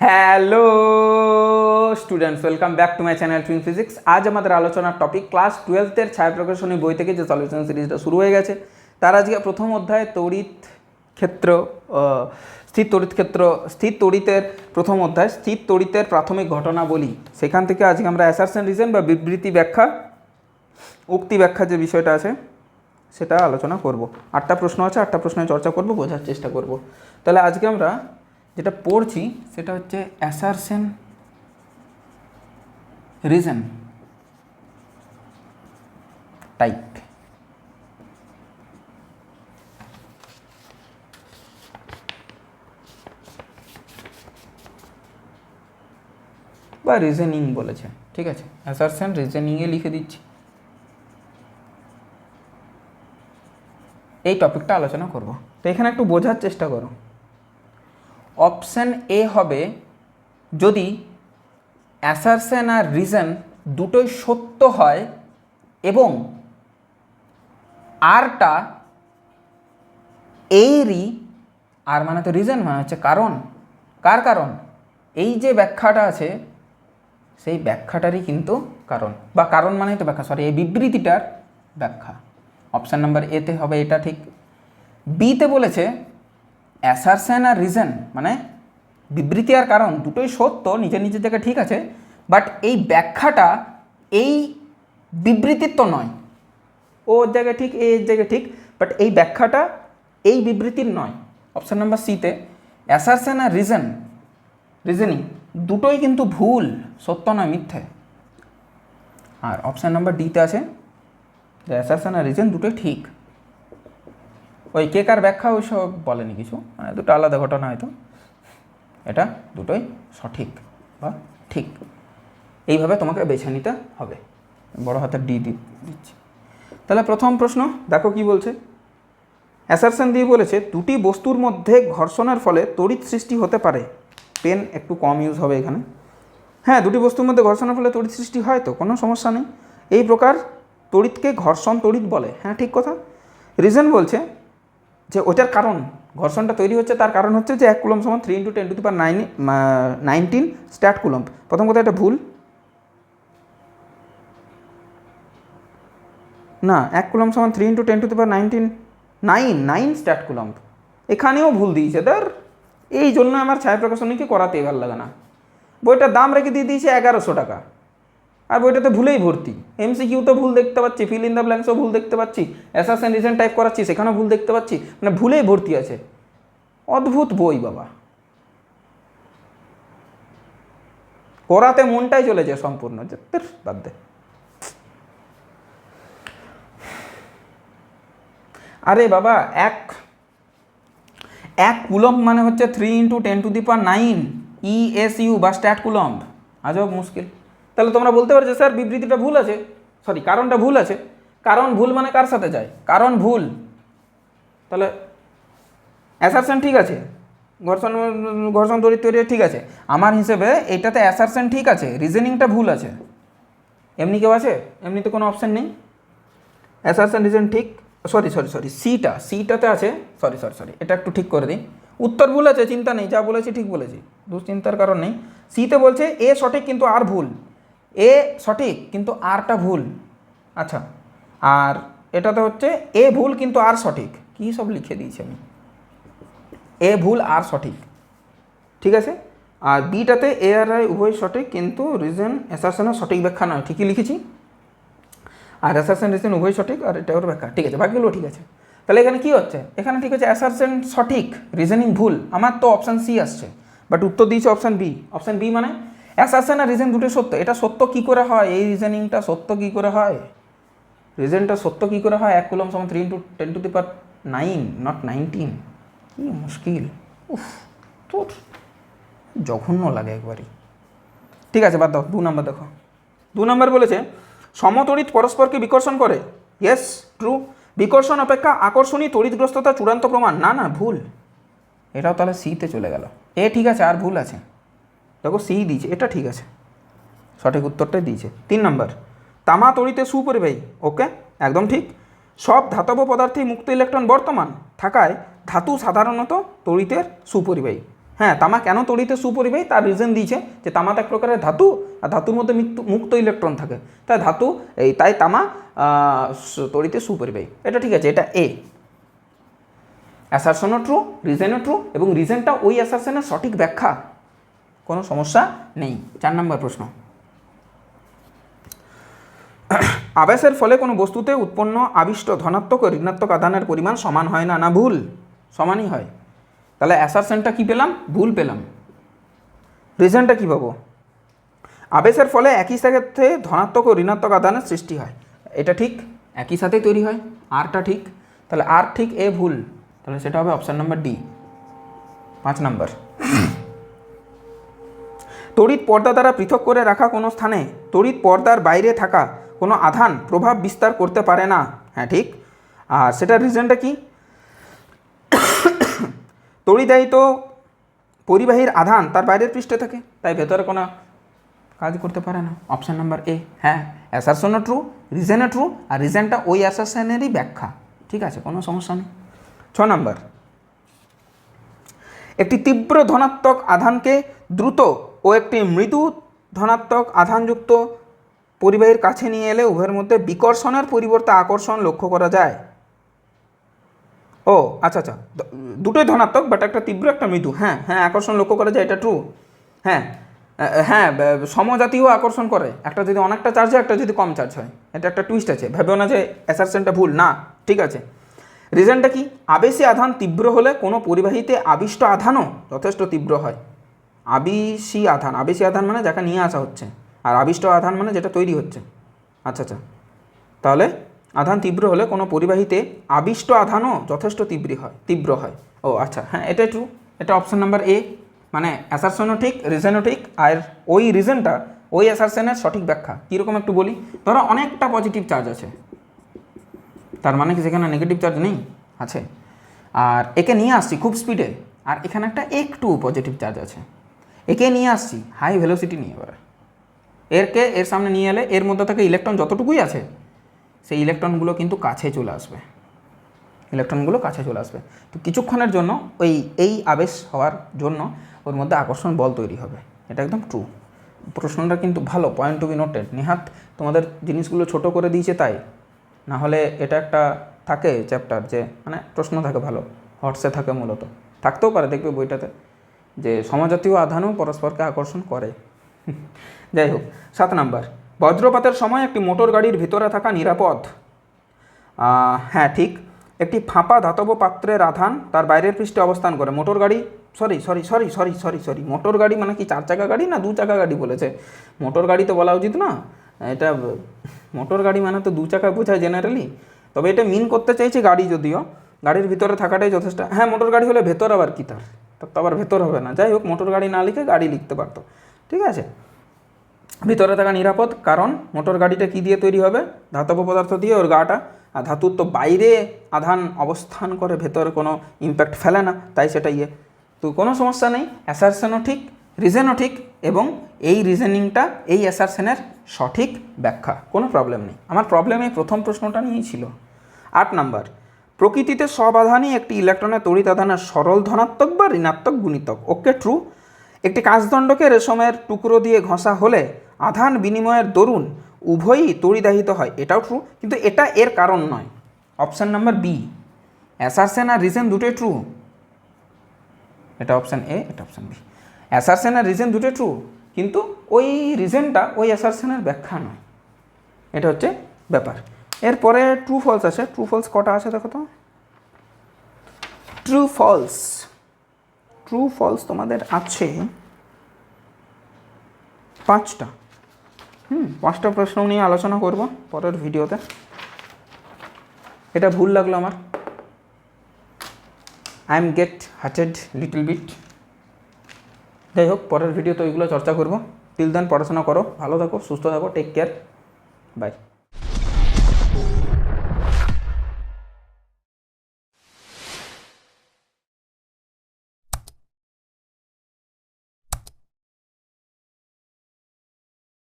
Hello students welcome back to my channel twin physics আজ আমাদের আলোচনার টপিক ক্লাস টুয়েলথের ছায়া প্রকাশনী বই থেকে যে সলিউশন সিরিজটা শুরু হয়ে গেছে, তার আজকে প্রথম অধ্যায় তড়িৎ ক্ষেত্র স্থির তড়িৎ ক্ষেত্র, স্থির তড়িতের প্রথম অধ্যায়, স্থির তড়িতের প্রাথমিক ঘটনাবলী সেখান থেকে আজকে আমরা অ্যাসারশন রিজন বা বিবৃতি ব্যাখ্যা, উক্তি ব্যাখ্যা যে বিষয়টা আছে, সেটা আলোচনা করব। আটটা প্রশ্ন আছে, আটটা প্রশ্নের চর্চা করব, বোঝার চেষ্টা করব। তাহলে আজকে আমরা যেটা পড়ছি সেটা হচ্ছে অ্যাসারসেন রিজন টাইপ। বা রিজনিং বলেছে, ঠিক আছে? অ্যাসারসেন রিজনিংয়ে লিখে দিচ্ছি। এই টপিকটা আলোচনা করব। তো এখানে একটু বোঝার চেষ্টা করো। অপশান এ হবে যদি অ্যাসারশন আর রিজন দুটোই সত্য হয় এবং আরটা এইরই আর মানে তো রিজন মানে হচ্ছে কারণ। কার কারণ? এই যে ব্যাখ্যাটা আছে, সেই ব্যাখ্যাটারই কিন্তু কারণ। বা কারণ মানে তো ব্যাখ্যা সরি এই বিবৃতিটার ব্যাখ্যা। অপশান নাম্বার এতে হবে এটা ঠিক। বিতে বলেছে অ্যাসারশন আর রিজন মানে বিবৃতি আর কারণ দুটোই সত্য, নিজের নিজের জায়গায় ঠিক আছে বাট এই ব্যাখ্যাটা এই বিবৃতির তো নয়। ও জায়গায় ঠিক, এ জায়গায় ঠিক বাট এই ব্যাখ্যাটা এই বিবৃতির নয়। অপশান নাম্বার সিতে অ্যাসারশন আর রিজন রিজনিং দুটোই কিন্তু ভুল, সত্য নয়, মিথ্যে। আর অপশান নাম্বার ডিতে আছে, যে অ্যাসারশন আর রিজন দুটোই ঠিক। ওই কে কার ব্যাখ্যা ওইসব বলেনি কিছু? মানে দুটো আলাদা ঘটনা হয়তো। এটা দুটোই সঠিক বা ঠিক। এইভাবে তোমাকে বেছে নিতে হবে। বড় হাতের ডি দি দিচ্ছি। তাহলে প্রথম প্রশ্ন, দেখো কি বলছে। অ্যাসারশন দিয়ে বলেছে, দুটি বস্তুর মধ্যে ঘর্ষণের ফলে তড়িৎ সৃষ্টি হতে পারে। পেন একটু কম ইউজ হবে এখানে। হ্যাঁ দুটি বস্তুর মধ্যে ঘর্ষণের ফলে তড়িৎ সৃষ্টি হয় তো, কোনো সমস্যা নেই। এই প্রকার তড়িৎকে ঘর্ষণ তড়িৎ বলে। হ্যাঁ ঠিক কথা। রিজন বলছে যে ওইটার কারণ, ঘর্ষণটা তৈরি হচ্ছে তার কারণ হচ্ছে যে এক কুলম সমান three into ten to power nine nineteen stat coulomb প্রথম কথা এটা ভুল। না, এক কুলম সমান three into ten to power nineteen nine nine stat coulomb এখানেও ভুল দিয়েছে তার এই জন্য আমার ছায়া প্রকাশনীকে করাতেই ভালো লাগে না। বইটার দাম রেখে দিয়ে দিয়েছে এগারোশো টাকা। আর বইটাতে ভুলেই ভর্তি। এমসিকিউ তো ভুল দেখতে পাচ্ছি ফিল ইন দ্য ব্ল্যাঙ্কসও ভুল দেখতে পাচ্ছি অ্যাসাসেন রিজেন্ট টাইপ করাচ্ছি, সেখানেও ভুল দেখতে পাচ্ছি মানে ভুলেই ভর্তি আছে। অদ্ভুত বই বাবা। করাতে মনটাই চলে যায় সম্পূর্ণ। বাদ দে। আরে বাবা, এক এক কুলম্ব মানে হচ্ছে three into ten to the power nine E S U বা স্ট্যাট কুলম্ব। আজব মুশকিল। তাহলে তোমরা বলতে পারছ স্যার, বিবৃতিটা ভুল আছে। সরি কারণটা ভুল আছে। কারণ ভুল মানে কার সাথে যায়? কারণ ভুল। তাহলে অ্যাসারশন ঠিক আছে। ঘর্ষণ ঘর্ষণ তৈরি তৈরি ঠিক আছে। আমার হিসেবে এটাতে অ্যাসারশন ঠিক আছে রিজনিংটা ভুল আছে। এমনি কেউ আছে? এমনিতে কোনো অপশান নেই। অ্যাসারশন রিজন ঠিক। সরি সরি সরি সিটা সিটাতে আছে। সরি সরি সরি এটা একটু ঠিক করে দিই। উত্তর ভুল আছে, চিন্তা নেই, যা বলেছি ঠিক বলেছি। দুশ্চিন্তার কারণ নেই। সিতে বলছে, এ সঠিক, কিন্তু আর ভুল। এ সঠিক, কিন্তু আরটা ভুল। আচ্ছা আর এটাতে হচ্ছে, এ ভুল, কিন্তু আর সঠিক। কী সব লিখে দিয়েছি আমি? এ ভুল, আর সঠিক। ঠিক আছে? আর বিটাতে এ আর আই উভয় সঠিক, কিন্তু রিজন অ্যাসারশনের সঠিক ব্যাখ্যা নয়। ঠিকই লিখেছি? আর অ্যাসারশন রিজন উভয় সঠিক, আর এটা ওর ব্যাখ্যা। ঠিক আছে বাকিগুলো ঠিক আছে। তাহলে এখানে কি হচ্ছে? এখানে ঠিক আছে অ্যাসারশন সঠিক রিজনিং ভুল। আমার তো অপশান সি আসছে বাট উত্তর দিয়েছে অপশান বি অপশান বি মানে অ্যাসারশন আর রিজেন দুটোই সত্য? এটা সত্য কি করে হয়? এই রিজনিংটা সত্য কি করে হয়? রিজেনটা সত্য কি করে হয়? এক কুলম সমান three into ten to the power nine not nineteen কি মুশকিল? উফ তোর জঘন্য লাগে একবারই। ঠিক আছে, বাদ দাও। দু নম্বর দেখো। দু নম্বর বলেছে, সমতড়িৎ পরস্পরকে বিকর্ষণ করে। ইয়েস ট্রু বিকর্ষণ অপেক্ষা আকর্ষণী তড়িৎগ্রস্ততা চূড়ান্ত প্রমাণ। না না, ভুল। এটাও তাহলে সিতে চলে গেল। এ ঠিক আছে, আর ভুল আছে। দেখো সি দিয়েছে, এটা ঠিক আছে। সঠিক উত্তরটাই দিয়েছে। তিন নম্বর, তামা তড়িতে সুপরিবাহী, ওকে? একদম ঠিক। সব ধাতব পদার্থে মুক্ত ইলেকট্রন বর্তমান থাকায় ধাতু সাধারণত তড়িতের সুপরিবাহী। হ্যাঁ তামা কেন তড়িতে সুপরিবাহী? তার রিজন দিয়েছে যে তামা এক প্রকারের ধাতু আর ধাতুর মধ্যে মুক্ত ইলেকট্রন থাকে। তাই ধাতু, এই তাই তামা তড়িতে সুপরিবাহী। এটা ঠিক আছে, এটা এ অ্যাসারশনও ট্রু রিজেনও ট্রু এবং রিজেনটা ওই অ্যাসারশনের সঠিক ব্যাখ্যা। কোনো সমস্যা নেই। চার নম্বর প্রশ্ন। আবেশের ফলে কোনো বস্তুতে উৎপন্ন আবিষ্ট ধনাত্মক ও ঋণাত্মক আধানের পরিমাণ সমান হয় না না ভুল? সমানই হয়। তাহলে অ্যাসারশনটা কি পেলাম? ভুল পেলাম। রিজনটা কী পাবো? আবেশের ফলে একই সাথে ধনাত্মক ও ঋণাত্মক আধানের সৃষ্টি হয়। এটা ঠিক? একই সাথেই তৈরি হয়। আরটা ঠিক। তাহলে আর ঠিক এ ভুল। তাহলে সেটা হবে অপশান নাম্বার ডি পাঁচ নাম্বার। তড়িৎ পর্দা দ্বারা পৃথক করে রাখা কোনো স্থানে, তড়িৎ পর্দার বাইরে থাকা কোনো আধান প্রভাব বিস্তার করতে পারে না। হ্যাঁ ঠিক? আর সেটার রিজনটা কি? তড়িদায়িত পরিবাহীর আধান তার বাইরের পৃষ্ঠে থাকে, তাই ভেতরে কোনো কাজ করতে পারে না। অপশান নাম্বার এ হ্যাঁ অ্যাসারশনও ট্রু রিজনও ট্রু আর রিজনটা ওই অ্যাসারশনেরই ব্যাখ্যা। ঠিক আছে, কোনো সমস্যা নেই। ছ নম্বর একটি তীব্র ধনাত্মক আধানকে দ্রুত ও একটি মৃদু ধনাত্মক আধানযুক্ত পরিবাহীর কাছে নিয়ে এলে উভয়ের মধ্যে বিকর্ষণের পরিবর্তে আকর্ষণ লক্ষ্য করা যায়। ও আচ্ছা আচ্ছা। দুটোই ধনাত্মক বাট একটা তীব্র, একটা মৃদু। হ্যাঁ হ্যাঁ আকর্ষণ লক্ষ্য করা যায়, এটা ট্রু হ্যাঁ হ্যাঁ সমজাতীয় আকর্ষণ করে। একটা যদি অনেকটা চার্জ হয়, একটা যদি কম চার্জ হয়। এটা একটা টুইস্ট আছে। ভেবেও না যে অ্যাসারশনটা ভুল। না, ঠিক আছে। রিজনটা কি? আবেশী আধান তীব্র হলে কোনো পরিবাহীতে আবিষ্ট আধানও যথেষ্ট তীব্র হয়। আবিষী আধান আবেশী আধান মানে যাকে নিয়ে আসা হচ্ছে। আর আবিষ্ট আধান মানে যেটা তৈরি হচ্ছে। আচ্ছা আচ্ছা। তাহলে আধান তীব্র হলে কোনো পরিবাহীতে আবিষ্ট আধানও যথেষ্ট তীব্র হয় তীব্র হয়। ও আচ্ছা হ্যাঁ এটাই ট্রু এটা অপশন নাম্বার এ মানে অ্যাসারশনও ঠিক রিজনও ঠিক। আর ওই রিজনটা ওই অ্যাসারশনের সঠিক ব্যাখ্যা। কীরকম একটু বলি? ধরো অনেকটা পজিটিভ চার্জ আছে। তার মানে কি সেখানে নেগেটিভ চার্জ নেই? আছে। আর একে নিয়ে আসছি খুব স্পিডে আর এখানে একটা একটু পজিটিভ চার্জ আছে। একে নিয়ে আসছি হাই ভেলোসিটি নিয়ে এবারে। এরকে এর সামনে নিয়ে এলে এর মধ্যে থেকে ইলেকট্রন যতটুকুই আছে, সেই ইলেকট্রনগুলো কিন্তু কাছে চলে আসবে। ইলেকট্রনগুলো কাছে চলে আসবে। তো কিছুক্ষণের জন্য ওই, এই আবেশ হওয়ার জন্য ওর মধ্যে আকর্ষণ বল তৈরি হবে। এটা একদম ট্রু প্রশ্নটা কিন্তু ভালো পয়েন্ট টু বি নোটেড নিহাত তোমাদের জিনিসগুলো ছোট করে দিয়েছে তাই। না হলে এটা একটা থাকে চ্যাপ্টার যে মানে প্রশ্ন থাকে ভালো। হটসে থাকে মূলত। থাকতেও পারে, দেখবে বইটাতে। যে সমজাতীয় আধানও পরস্পরকে আকর্ষণ করে। যাই হোক, সাত নাম্বার। বজ্রপাতের সময় একটি মোটর গাড়ির ভিতরে থাকা নিরাপদ। হ্যাঁ ঠিক। একটি ফাঁপা ধাতব পাত্রের আধান তার বাইরের পৃষ্ঠে অবস্থান করে। মোটর গাড়ি, sorry sorry sorry sorry sorry sorry, motor গাড়ি মানে কি চার চাকা গাড়ি না দু চাকা গাড়ি বলেছে? মোটর গাড়ি তো বলা উচিত না। এটা, মোটর গাড়ি মানে তো দু চাকা বোঝায় জেনারেলি তবে এটা মিন করতে চাইছে গাড়ি যদিও। গাড়ির ভিতরে থাকাটাই যথেষ্ট। হ্যাঁ মোটর গাড়ি হলে ভেতর আবার কি তার? তার তো আবার ভেতর হবে না। যাই হোক, মোটর গাড়ি না লিখে গাড়ি লিখতে পারতো। ঠিক আছে? ভিতরে থাকা নিরাপদ, কারণ মোটর গাড়িটা কি দিয়ে তৈরি হবে? ধাতব পদার্থ দিয়ে ওর গাটা। আর ধাতুর তো বাইরে আধান অবস্থান করে, ভেতরে কোনো ইম্প্যাক্ট ফেলে না, তাই সেটা ইয়ে। তো কোনো সমস্যা নেই অ্যাসারশনও ঠিক রিজনও ঠিক, এবং এই রিজনিংটা এই অ্যাসারশনের সঠিক ব্যাখ্যা। কোনো প্রবলেম নেই। আমার প্রবলেম এই প্রথম প্রশ্নটা নিয়েই ছিল। আট নাম্বার প্রকৃতিতে সব আধানই একটি ইলেকট্রনের তড়িৎ সরল ধনাত্মক বা ঋণাত্মক গুণিতক। ওকে ট্রু একটি কাঁচদণ্ডকে রেশমের টুকরো দিয়ে ঘষা হলে আধান বিনিময়ের দরুন উভয়ই তড়িদাহিত হয়। এটাও ট্রু কিন্তু এটা এর কারণ নয়। অপশান নাম্বার বি অ্যাসারসেন আর রিজেন দুটোই ট্রু এটা অপশান এ এটা অপশান বি অ্যাসারসেন আর রিজেন দুটোই ট্রু কিন্তু ওই রিজেনটা ওই অ্যাসারসেনের ব্যাখ্যা নয়। এটা হচ্ছে ব্যাপার। এরপরে ট্রু ফলস আছে। ট্রু ফলস কটা আছে দেখো তো? ট্রু ফলস ট্রু ফলস তোমাদের আছে পাঁচটা। হুম, পাঁচটা প্রশ্ন নিয়ে আলোচনা করব পরের ভিডিওতে। এটা ভুল লাগল আমার। I am get hurted little bit যাই হোক, পরের ভিডিওতে ওইগুলো চর্চা করব। টিল দেন পড়াশোনা করো, ভালো থাকো, সুস্থ থাকো টেক কেয়ার বাই